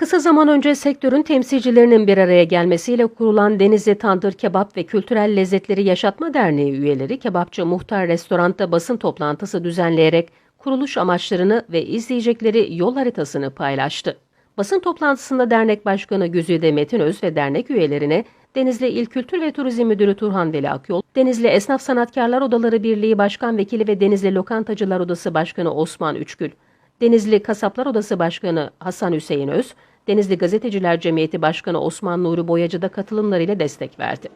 Kısa zaman önce sektörün temsilcilerinin bir araya gelmesiyle kurulan Denizli Tandır Kebap ve Kültürel Lezzetleri Yaşatma Derneği üyeleri Kebapçı Muhtar Restorant'ta basın toplantısı düzenleyerek kuruluş amaçlarını ve izleyecekleri yol haritasını paylaştı. Basın toplantısında dernek başkanı Güzide Metinöz ve dernek üyelerine Denizli İl Kültür ve Turizm Müdürü Turhan Veli Akyol, Denizli Esnaf Sanatkarlar Odaları Birliği Başkan Vekili ve Denizli Lokantacılar Odası Başkanı Osman Üçgül, Denizli Kasaplar Odası Başkanı Hasan Hüseyin Öz, Denizli Gazeteciler Cemiyeti Başkanı Osman Nuri Boyacı da katılımlarıyla destek verdi.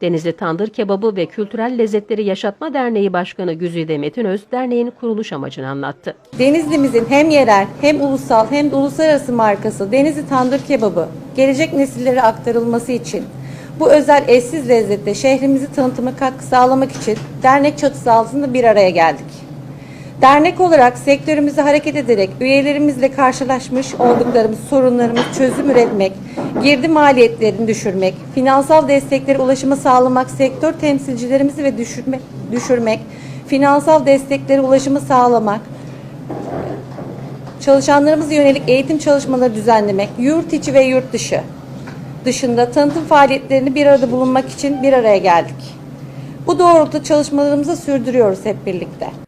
Denizli Tandır Kebabı ve Kültürel Lezzetleri Yaşatma Derneği Başkanı Güzide Metinöz, derneğin kuruluş amacını anlattı. Denizli'mizin hem yerel hem ulusal hem de uluslararası markası Denizli Tandır Kebabı gelecek nesillere aktarılması için bu özel eşsiz lezzette şehrimizi tanıtıma katkı sağlamak için dernek çatısı altında bir araya geldik. Dernek olarak sektörümüzde hareket ederek üyelerimizle karşılaşmış olduklarımız sorunlarımız çözüm üretmek, girdi maliyetlerini düşürmek, finansal desteklere ulaşımı sağlamak, sektör temsilcilerimizi ve düşürmek, düşürmek, finansal desteklere ulaşımı sağlamak, çalışanlarımıza yönelik eğitim çalışmaları düzenlemek, yurt içi ve yurt dışı dışında tanıtım faaliyetlerini bir arada bulunmak için bir araya geldik. Bu doğrultuda çalışmalarımızı sürdürüyoruz hep birlikte.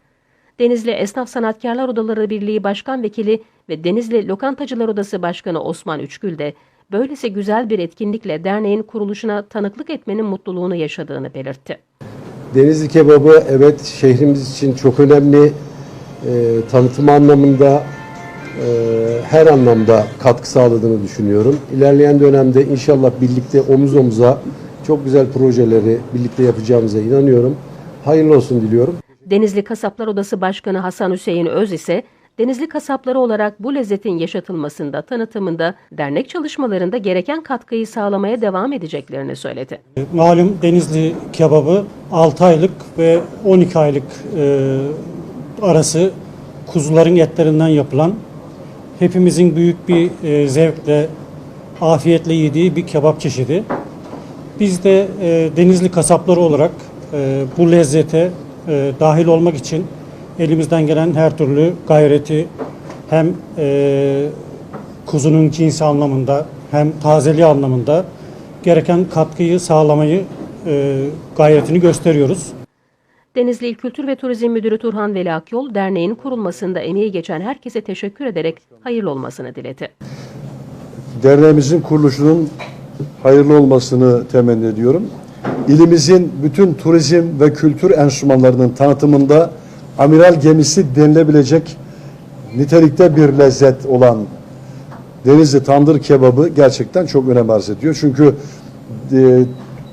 Denizli Esnaf Sanatkarlar Odaları Birliği Başkan Vekili ve Denizli Lokantacılar Odası Başkanı Osman Üçgül de böylesi güzel bir etkinlikle derneğin kuruluşuna tanıklık etmenin mutluluğunu yaşadığını belirtti. Denizli kebabı evet şehrimiz için çok önemli. E, tanıtım anlamında e, her anlamda katkı sağladığını düşünüyorum. İlerleyen dönemde inşallah birlikte omuz omuza çok güzel projeleri birlikte yapacağımıza inanıyorum. Hayırlı olsun diliyorum. Denizli Kasaplar Odası Başkanı Hasan Hüseyin Öz ise Denizli kasapları olarak bu lezzetin yaşatılmasında, tanıtımında, dernek çalışmalarında gereken katkıyı sağlamaya devam edeceklerini söyledi. Malum Denizli kebabı 6 aylık ve 12 aylık e, arası kuzuların etlerinden yapılan hepimizin büyük bir e, zevkle, afiyetle yediği bir kebap çeşidi. Biz de e, Denizli kasapları olarak e, bu lezzete e, dahil olmak için elimizden gelen her türlü gayreti hem e, kuzunun cinsi anlamında hem tazeliği anlamında gereken katkıyı sağlamayı e, gayretini gösteriyoruz. Denizli İl Kültür ve Turizm Müdürü Turhan Veli Akyol, derneğin kurulmasında emeği geçen herkese teşekkür ederek hayırlı olmasını diledi. derneğimizin kuruluşunun hayırlı olmasını temenni ediyorum. İlimizin bütün turizm ve kültür enstrümanlarının tanıtımında amiral gemisi denilebilecek nitelikte bir lezzet olan Denizli tandır kebabı gerçekten çok önem arz ediyor. Çünkü e,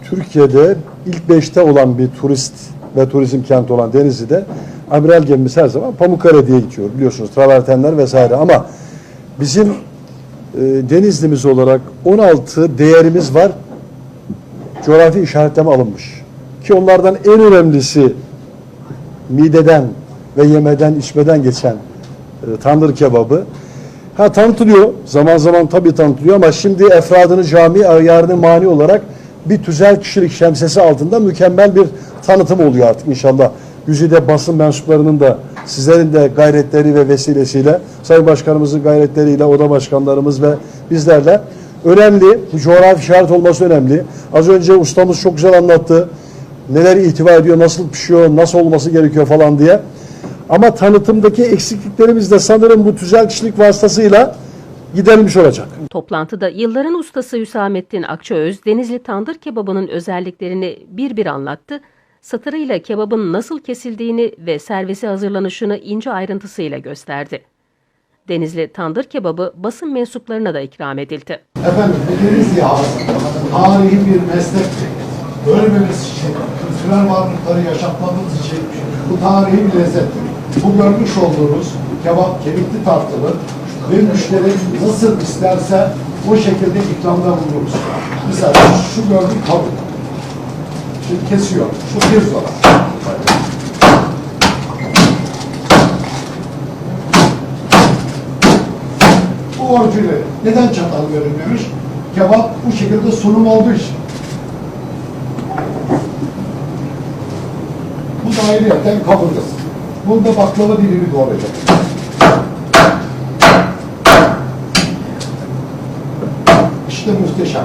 Türkiye'de ilk beşte olan bir turist ve turizm kenti olan Denizli'de amiral gemimiz her zaman Pamukkale diye geçiyor biliyorsunuz travertenler vesaire ama bizim e, Denizli'miz olarak 16 değerimiz var coğrafi işaretleme alınmış. Ki onlardan en önemlisi mideden ve yemeden içmeden geçen e, tandır kebabı. Ha tanıtılıyor. Zaman zaman tabii tanıtılıyor ama şimdi efradını cami ayarını mani olarak bir tüzel kişilik şemsiyesi altında mükemmel bir tanıtım oluyor artık inşallah. Güzide basın mensuplarının da sizlerin de gayretleri ve vesilesiyle Sayın Başkanımızın gayretleriyle oda başkanlarımız ve bizlerle önemli. Bu coğrafi işaret olması önemli. Az önce ustamız çok güzel anlattı. Neler itibar ediyor, nasıl pişiyor, nasıl olması gerekiyor falan diye. Ama tanıtımdaki eksikliklerimiz de sanırım bu tüzel kişilik vasıtasıyla giderilmiş olacak. Toplantıda yılların ustası Hüsamettin Akçaöz, Denizli tandır kebabının özelliklerini bir bir anlattı. Satırıyla kebabın nasıl kesildiğini ve servise hazırlanışını ince ayrıntısıyla gösterdi. Denizli tandır kebabı basın mensuplarına da ikram edildi. Efendim ya tarihi bir meslektir. Ölmemiz için, kültürel varlıkları yaşatmamız için bu tarihi bir lezzettir. Bu görmüş olduğunuz kebap kemikli tartılı ve müşteri nasıl isterse o şekilde ikramda bulunuruz. Mesela şu gördük tavuk. Şimdi kesiyor. Şu pirzola. bu. Neden çatal görünmemiş? Kebap bu şekilde sunum olduğu için. Bu da ayrıyeten kaburgası. Bunda baklava dilimi doğrayacak. İşte muhteşem.